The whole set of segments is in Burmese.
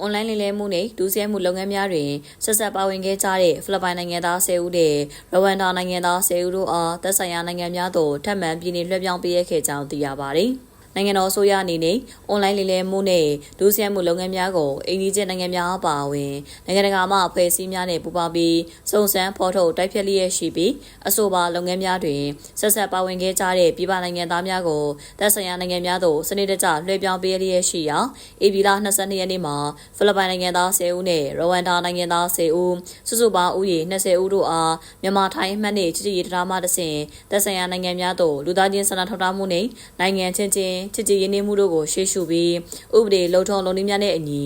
အွန်လိုင်းလိမ်လည်မှုနဲ့ဒုစရိုက်မှုလုပ်ငန်းများတွင်ဆက်ဆက်ပါဝင်ခဲ့ကြတဲ့ဖိလစ်ပိုင်နိုင်ငံသား10ဦးနဲ့ရဝမ်ဒါနိုင်ငံသား10ဦးတို့အားသက်ဆိုင်ရာနိုင်ငံများသို့ထပ်မံပြည်နေလွှဲပြောင်းပေးရခဲ့ကြောင်းသိရပါတယ်။ နိုင်ငံတော်အစိုးရအနေနဲ့အွန်လိုင်းလိမ်လည်မှုနဲ့ဒုစရိုက်မှုလုပ်ငန်းများကိုအိန္ဒိယနိုင်ငံများအပါအဝင်နိုင်ငံတကာမှအဖွဲ့အစည်းများနဲ့ပူးပေါင်းပြီးစုံစမ်းဖော်ထုတ်တိုက်ဖြတ်လျက်ရှိပြီးအဆိုပါလုပ်ငန်းများတွင်ဆက်ဆက်ပါဝင်ခဲ့ကြတဲ့ပြည်ပနိုင်ငံသားများကိုသက်ဆိုင်ရာနိုင်ငံများသို့စနစ်တကျလွှဲပြောင်းပေးလျက်ရှိရာဧပြီလ22ရက်နေ့မှာဖိလစ်ပိုင်နိုင်ငံသား10ဦးနဲ့ရဝမ်ဒါနိုင်ငံသား10ဦးစုစုပေါင်းဦးရေ20ဦးတို့အားမြန်မာထိုင်းအမှတ်နှင့်ချစ်ချစ်ရေးတရားမှတဆင့်သက်ဆိုင်ရာနိုင်ငံများသို့လူသားချင်းစာနာထောက်ထားမှုနှင့်နိုင်ငံချင်းချင်းချစ်ကြည်ရင်းနှီးမှုတို့ကိုရှေ့ရှုပြီးဥပဒေလုံထုံလုံနည်းများနဲ့အညီ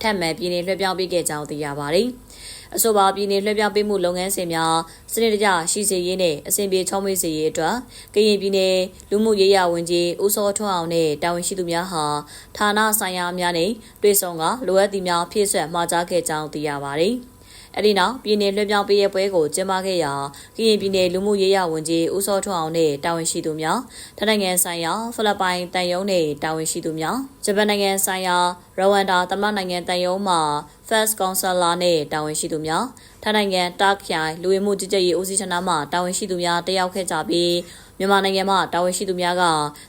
ထပ်မံပြည်နေလွှဲပြောင်းပေးခဲ့ကြောင်းသိရပါတယ်။အဆိုပါပြည်နေလွှဲပြောင်းပေးမှုလုပ်ငန်းစဉ်များစနစ်တကျရှိစေရေးနဲ့အစဉ်ပြေချောမွေ့စေရေးအတွက်ကရင်ပြည်နယ်လူမှုရေးရာဝန်ကြီးဦးစောထွန်းအောင်နဲ့တာဝန်ရှိသူများဟာဌာနဆိုင်ရာများနဲ့တွေ့ဆုံကလိုအပ်သည့်များဖြည့်ဆွတ်မှာကြားခဲ့ကြောင်းသိရပါတယ်။ အဲ့ဒီနောက်ပြည်내လွှဲပြောင်းပေးရပွဲကိုကျင်းပခဲ့ရာကရင်ပြည်내လူမှုရေးရာဝန်ကြီးဦးစောထွန်းအောင်နဲ့တာဝန်ရှိသူများထနိုင်ငံဆိုင်ရာဖိလစ်ပိုင်တန်ယုံနဲ့တာဝန်ရှိသူများဂျပန်နိုင်ငံဆိုင်ရာရဝမ်ဒါသမ္မတနိုင်ငံတန်ယုံမှ First Counselor နဲ့တာဝန်ရှိသူများထနိုင်ငံတာခိုင်လူဝင်မှုကြီးကြပ်ရေးဦးစီးဌာနမှတာဝန်ရှိသူများတက်ရောက်ခဲ့ကြပြီးမြန်မာနိုင်ငံမှတာဝန်ရှိသူများက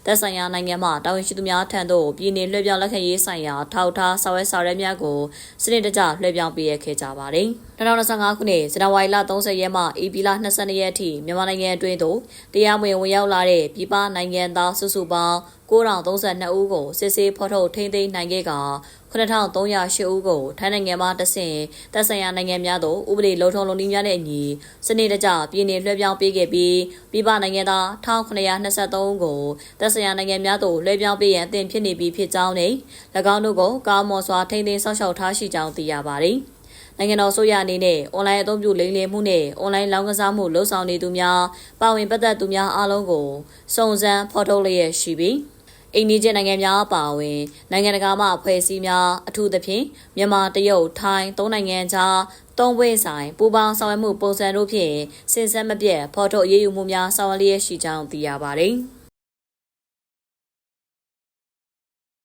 သက်ဆိုင်ရာနိုင်ငံမှတာဝန်ရှိသူများထံသို့ပြည်내လွှဲပြောင်းလက်ခံရေးဆိုင်ရာထောက်ထားဆောင်ရွက်ဆောင်ရွက်များကိုစနစ်တကျလွှဲပြောင်းပေးရခဲ့ကြပါတယ်။2025ခုနှစ်ဇန်နဝါရီလ30ရက်မှဧပြီလ22ရက်အထိမြန်မာနိုင်ငံအတွင်းသို့တရားမဝင်ဝင်ရောက်လာတဲ့ပြည်ပနိုင်ငံသားစုစုပေါင်း9032ဦးကိုစစ်ဆေးဖော်ထုတ်ထိန်းသိမ်းနိုင်ခဲ့က9308ဦးကိုထိုင်းနိုင်ငံမှတဆင့်တပ်ဆိုင်ရာနိုင်ငံများသို့ဥပဒေလုံထုံလုံနည်းများနဲ့အညီစနစ်တကျပြည်내လွှဲပြောင်းပေးခဲ့ပြီးပြည်ပနိုင်ငံသား1923ဦးကိုတပ်ဆိုင်ရာနိုင်ငံများသို့လွှဲပြောင်းပေးရန်အသင့်ဖြစ်နေပြီဖြစ်ကြောင်းနဲ့၎င်းတို့ကိုကားမော်စွာထိန်းသိမ်းဆောက်ရှောက်ထားရှိကြောင်းသိရပါတယ်။နိုင်ငံတော်ဆိုရအနေနဲ့အွန်လိုင်းအသုံးပြုလိမ်လည်မှုနဲ့အွန်လိုင်းလောင်းကစားမှုလှုံ့ဆော်နေသူများပါဝင်ပတ်သက်သူများအားလုံးကိုစုံစမ်းဖော်ထုတ်လျက်ရှိပြီး အိန္ဒိယနိုင်ငံများအပါအဝင်နိုင်ငံတကာမှအဖွဲ့အစည်းများအထူးသဖြင့်မြန်မာတရုတ်ထိုင်းသုံးနိုင်ငံကြားသုံးဝေးဆိုင်ပူပေါင်းဆောင်ရွက်မှုပုံစံတို့ဖြင့်စင်စက်မပြတ်ဖော်ထုတ်အရေးယူမှုများဆောင်ရွက်လျက်ရှိကြောင်းသိရပါတယ်။